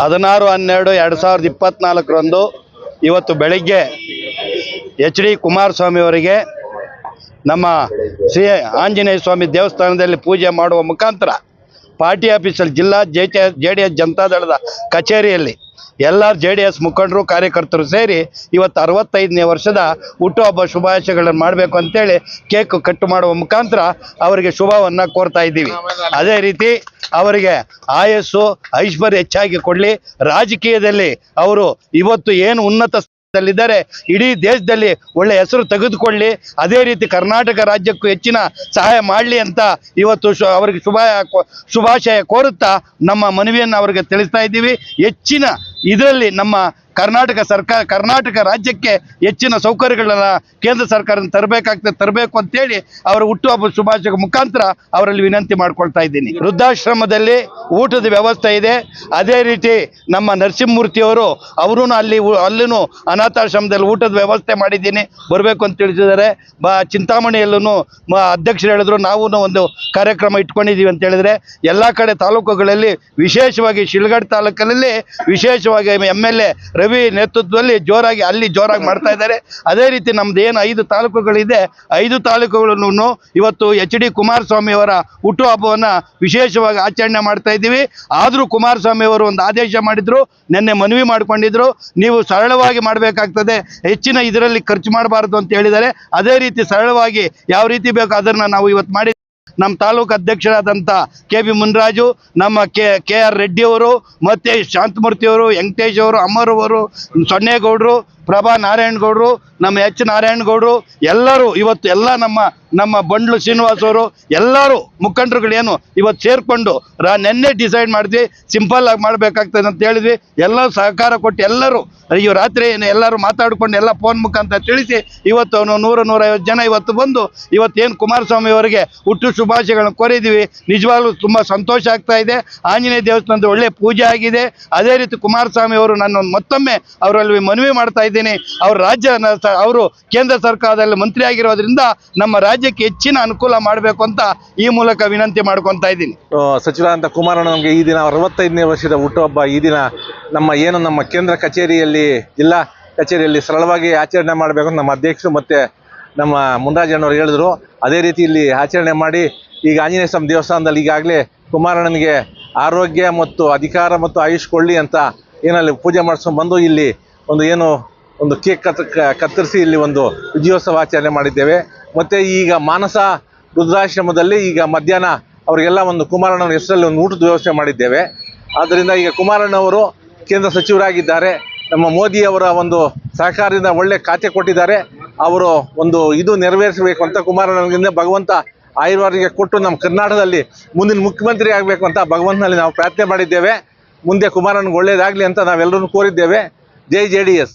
ಹದಿನಾರು ಹನ್ನೆರಡು ಎರಡು ಸಾವಿರದ ಇಪ್ಪತ್ನಾಲ್ಕರಂದು ಇವತ್ತು ಬೆಳಿಗ್ಗೆ ಎಚ್ ಡಿ ಕುಮಾರಸ್ವಾಮಿ ಅವರಿಗೆ ನಮ್ಮ ಶ್ರೀ ಆಂಜನೇಯ ಸ್ವಾಮಿ ದೇವಸ್ಥಾನದಲ್ಲಿ ಪೂಜೆ ಮಾಡುವ ಮುಖಾಂತರ ಪಾರ್ಟಿ ಆಫೀಸಲ್ಲಿ ಜಿಲ್ಲಾ ಜೆ ಟಿ ಜನತಾದಳದ ಕಚೇರಿಯಲ್ಲಿ ಎಲ್ಲ ಜೆ ಡಿ ಎಸ್ ಮುಖಂಡರು, ಕಾರ್ಯಕರ್ತರು ಸೇರಿ ಇವತ್ತು ಅರವತ್ತೈದನೇ ವರ್ಷದ ಹುಟ್ಟುಹಬ್ಬ ಶುಭಾಶಯಗಳನ್ನು ಮಾಡಬೇಕು ಅಂತೇಳಿ ಕೇಕ್ ಕಟ್ ಮಾಡುವ ಮುಖಾಂತರ ಅವರಿಗೆ ಶುಭವನ್ನು ಕೋರ್ತಾ ಇದ್ದೀವಿ. ಅದೇ ರೀತಿ ಅವರಿಗೆ ಆಯಸ್ಸು, ಐಶ್ವರ್ಯ ಹೆಚ್ಚಾಗಿ ಕೊಡಲಿ. ರಾಜಕೀಯದಲ್ಲಿ ಅವರು ಇವತ್ತು ಏನು ಉನ್ನತ ಸ್ಥಾನದಲ್ಲಿದ್ದಾರೆ ಇಡೀ ದೇಶದಲ್ಲಿ ಒಳ್ಳೆ ಹೆಸರು ತೆಗೆದುಕೊಳ್ಳಿ. ಅದೇ ರೀತಿ ಕರ್ನಾಟಕ ರಾಜ್ಯಕ್ಕೂ ಹೆಚ್ಚಿನ ಸಹಾಯ ಮಾಡಲಿ ಅಂತ ಇವತ್ತು ಅವರಿಗೆ ಶುಭ ಶುಭಾಶಯ ಕೋರುತ್ತಾ ನಮ್ಮ ಮನವಿಯನ್ನು ಅವರಿಗೆ ತಿಳಿಸ್ತಾ ಇದ್ದೀವಿ. ಹೆಚ್ಚಿನ ಇದರಲ್ಲಿ ನಮ್ಮ ಕರ್ನಾಟಕ ಸರ್ಕಾರ, ಕರ್ನಾಟಕ ರಾಜ್ಯಕ್ಕೆ ಹೆಚ್ಚಿನ ಸೌಕರ್ಯಗಳನ್ನ ಕೇಂದ್ರ ಸರ್ಕಾರ ತರಬೇಕಾಗ್ತದೆ, ತರಬೇಕು ಅಂತೇಳಿ ಅವರ ಹುಟ್ಟುಹಬ್ಬ ಶುಭಾಶಯ ಮುಖಾಂತರ ಅವರಲ್ಲಿ ವಿನಂತಿ ಮಾಡ್ಕೊಳ್ತಾ ಇದ್ದೀನಿ. ವೃದ್ಧಾಶ್ರಮದಲ್ಲಿ ಊಟದ ವ್ಯವಸ್ಥೆ ಇದೆ. ಅದೇ ರೀತಿ ನಮ್ಮ ನರಸಿಂಹಮೂರ್ತಿಯವರು ಅವರೂ ಅಲ್ಲಿ ಅಲ್ಲೂ ಅನಾಥಾಶ್ರಮದಲ್ಲಿ ಊಟದ ವ್ಯವಸ್ಥೆ ಮಾಡಿದ್ದೀನಿ. ಬರಬೇಕು ಅಂತ ತಿಳಿಸಿದ್ದಾರೆ. ಬ ಚಿಂತಾಮಣಿಯಲ್ಲೂ ಅಧ್ಯಕ್ಷರು ಹೇಳಿದ್ರು ನಾವು ಒಂದು ಕಾರ್ಯಕ್ರಮ ಇಟ್ಕೊಂಡಿದ್ದೀವಿ ಅಂತ ಹೇಳಿದ್ರೆ, ಎಲ್ಲ ಕಡೆ ತಾಲೂಕುಗಳಲ್ಲಿ ವಿಶೇಷವಾಗಿ ಶಿಲ್ಗಡ್ ತಾಲೂಕಿನಲ್ಲಿ ವಿಶೇಷವಾಗಿ ಎಂ ಎಲ್ ಎ ರವಿ ನೇತೃತ್ವದಲ್ಲಿ ಜೋರಾಗಿ ಅಲ್ಲಿ ಜೋರಾಗಿ ಮಾಡ್ತಾ ಇದ್ದಾರೆ. ಅದೇ ರೀತಿ ನಮ್ದು ಏನು ಐದು ತಾಲೂಕುಗಳಿದೆ, ಐದು ತಾಲೂಕುಗಳನ್ನು ಇವತ್ತು ಎಚ್ ಡಿ ಕುಮಾರಸ್ವಾಮಿ ಅವರ ಹುಟ್ಟುಹಬ್ಬವನ್ನು ವಿಶೇಷವಾಗಿ ಆಚರಣೆ ಮಾಡ್ತಾ ಇದ್ದೀವಿ. ಆದರೂ ಕುಮಾರಸ್ವಾಮಿ ಅವರು ಒಂದು ಆದೇಶ ಮಾಡಿದ್ರು, ನಿನ್ನೆ ಮನವಿ ಮಾಡಿಕೊಂಡಿದ್ರು. ನೀವು ಸರಳವಾಗಿ ಮಾಡಬೇಕಾಗ್ತದೆ. ಹೆಚ್ಚಿನ ಇದರಲ್ಲಿ ಖರ್ಚು ಮಾಡಬಾರ್ದು ಅಂತ ಹೇಳಿದ್ದಾರೆ. ಅದೇ ರೀತಿ ಸರಳವಾಗಿ ಯಾವ ರೀತಿ ಬೇಕು ಅದನ್ನು ನಾವು ಇವತ್ತು ಮಾಡಿ ನಮ್ಮ ತಾಲೂಕು ಅಧ್ಯಕ್ಷರಾದಂಥ ಕೆ ಬಿ ಮುನ್ರಾಜು, ನಮ್ಮ ಕೆ ಕೆ ಆರ್ ರೆಡ್ಡಿ ಅವರು, ಮತ್ತು ಶಾಂತಮೂರ್ತಿ ಅವರು, ವೆಂಕಟೇಶ್ ಅವರು, ಅಮರ್ ಅವರು, ಸೊನ್ನೇಗೌಡರು ಪ್ರಭಾ ನಾರಾಯಣಗೌಡರು, ನಮ್ಮ ಎಚ್ ನಾರಾಯಣಗೌಡರು, ಎಲ್ಲರೂ ಇವತ್ತು ಎಲ್ಲ ನಮ್ಮ ನಮ್ಮ ಬಂಡ್ಲು ಶ್ರೀನಿವಾಸ್ ಅವರು, ಎಲ್ಲರೂ ಮುಖಂಡರುಗಳೇನು ಇವತ್ತು ಸೇರಿಕೊಂಡು ರಾ, ನೆನ್ನೆ ಡಿಸೈಡ್ ಮಾಡಿದ್ವಿ ಸಿಂಪಲ್ ಆಗಿ ಮಾಡಬೇಕಾಗ್ತದೆ ಅಂತ ಹೇಳಿದ್ವಿ. ಎಲ್ಲರೂ ಸಹಕಾರ ಕೊಟ್ಟು ಎಲ್ಲರೂ, ಅಯ್ಯೋ ರಾತ್ರಿ ಏನು ಎಲ್ಲರೂ ಮಾತಾಡಿಕೊಂಡು ಎಲ್ಲ ಫೋನ್ ಮುಖಾಂತರ ತಿಳಿಸಿ, ಇವತ್ತು ಅವನು ನೂರು, ನೂರೈವತ್ತು ಜನ ಇವತ್ತು ಬಂದು, ಇವತ್ತೇನು ಕುಮಾರಸ್ವಾಮಿ ಅವರಿಗೆ ಹುಟ್ಟು ಶುಭಾಶಯಗಳನ್ನು ಕೋರಿದ್ದೀವಿ. ನಿಜವಾಗ್ಲೂ ತುಂಬ ಸಂತೋಷ ಆಗ್ತಾ ಇದೆ. ಆಂಜನೇಯ ದೇವಸ್ಥಾನದ ಒಳ್ಳೆ ಪೂಜೆ ಆಗಿದೆ. ಅದೇ ರೀತಿ ಕುಮಾರಸ್ವಾಮಿ ಅವರು ನನ್ನೊಂದು ಮತ್ತೊಮ್ಮೆ ಅವರಲ್ಲಿ ಮನವಿ ಮಾಡ್ತಾ ಇದ್ದೀನಿ ಅವ್ರ ರಾಜ್ಯ ಅವರು ಕೇಂದ್ರ ಸರ್ಕಾರದಲ್ಲಿ ಮಂತ್ರಿ ಆಗಿರೋದ್ರಿಂದ ನಮ್ಮ ರಾಜ್ಯಕ್ಕೆ ಹೆಚ್ಚಿನ ಅನುಕೂಲ ಮಾಡಬೇಕು ಅಂತ ಈ ಮೂಲಕ ವಿನಂತಿ ಮಾಡ್ಕೊತಾ ಇದ್ದೀನಿ. ಆ, ಸಚಿವರಾದಂಥ ಕುಮಾರಣ್ಣ ನಮಗೆ ಈ ದಿನ ಅರವತ್ತೈದನೇ ವರ್ಷದ ಹುಟ್ಟುಹಬ್ಬ. ಈ ದಿನ ನಮ್ಮ ಏನು ನಮ್ಮ ಕೇಂದ್ರ ಕಚೇರಿಯಲ್ಲಿ ಜಿಲ್ಲಾ ಕಚೇರಿಯಲ್ಲಿ ಸರಳವಾಗಿ ಆಚರಣೆ ಮಾಡಬೇಕು ನಮ್ಮ ಅಧ್ಯಕ್ಷರು ಮತ್ತು ನಮ್ಮ ಮುನ್ರಾಜಣ್ಣವ್ರು ಹೇಳಿದ್ರು. ಅದೇ ರೀತಿ ಇಲ್ಲಿ ಆಚರಣೆ ಮಾಡಿ ಈಗ ಆಂಜನೇಯ ಸ್ವಾಮಿ ದೇವಸ್ಥಾನದಲ್ಲಿ ಈಗಾಗಲೇ ಕುಮಾರಣ್ಣನಿಗೆ ಆರೋಗ್ಯ ಮತ್ತು ಅಧಿಕಾರ ಮತ್ತು ಆಯುಷ್ ಕೊಳ್ಳಿ ಅಂತ ಏನಲ್ಲಿ ಪೂಜೆ ಮಾಡಿಸ್ಕೊಂಡು ಬಂದು ಇಲ್ಲಿ ಒಂದು ಏನು ಒಂದು ಕೇಕ್ ಕತ್ ಕತ್ತರಿಸಿ ಇಲ್ಲಿ ಒಂದು ವಿಜಯೋತ್ಸವ ಆಚರಣೆ ಮಾಡಿದ್ದೇವೆ. ಮತ್ತು ಈಗ ಮಾನಸ ವೃದ್ಧಾಶ್ರಮದಲ್ಲಿ ಈಗ ಮಧ್ಯಾಹ್ನ ಅವರಿಗೆಲ್ಲ ಒಂದು ಕುಮಾರಣ್ಣನ ಹೆಸರಲ್ಲಿ ಒಂದು ಊಟದ ವ್ಯವಸ್ಥೆ ಮಾಡಿದ್ದೇವೆ. ಆದ್ದರಿಂದ ಈಗ ಕುಮಾರಣ್ಣವರು ಕೇಂದ್ರ ಸಚಿವರಾಗಿದ್ದಾರೆ. ನಮ್ಮ ಮೋದಿಯವರ ಒಂದು ಸಹಕಾರದಿಂದ ಒಳ್ಳೆ ಖಾತೆ ಕೊಟ್ಟಿದ್ದಾರೆ. ಅವರು ಒಂದು ಇದು ನೆರವೇರಿಸಬೇಕು ಅಂತ ಕುಮಾರಣ್ಣನಿಂದ ಭಗವಂತ ಆಯುರ್ವಾರಿಗೆ ಕೊಟ್ಟು ನಮ್ಮ ಕರ್ನಾಟಕದಲ್ಲಿ ಮುಂದಿನ ಮುಖ್ಯಮಂತ್ರಿ ಆಗಬೇಕು ಅಂತ ಭಗವಂತನಲ್ಲಿ ನಾವು ಪ್ರಾರ್ಥನೆ ಮಾಡಿದ್ದೇವೆ. ಮುಂದೆ ಕುಮಾರಣ್ಣಗೆ ಒಳ್ಳೆಯದಾಗಲಿ ಅಂತ ನಾವೆಲ್ಲರೂ ಕೋರಿದ್ದೇವೆ. Jai J D S.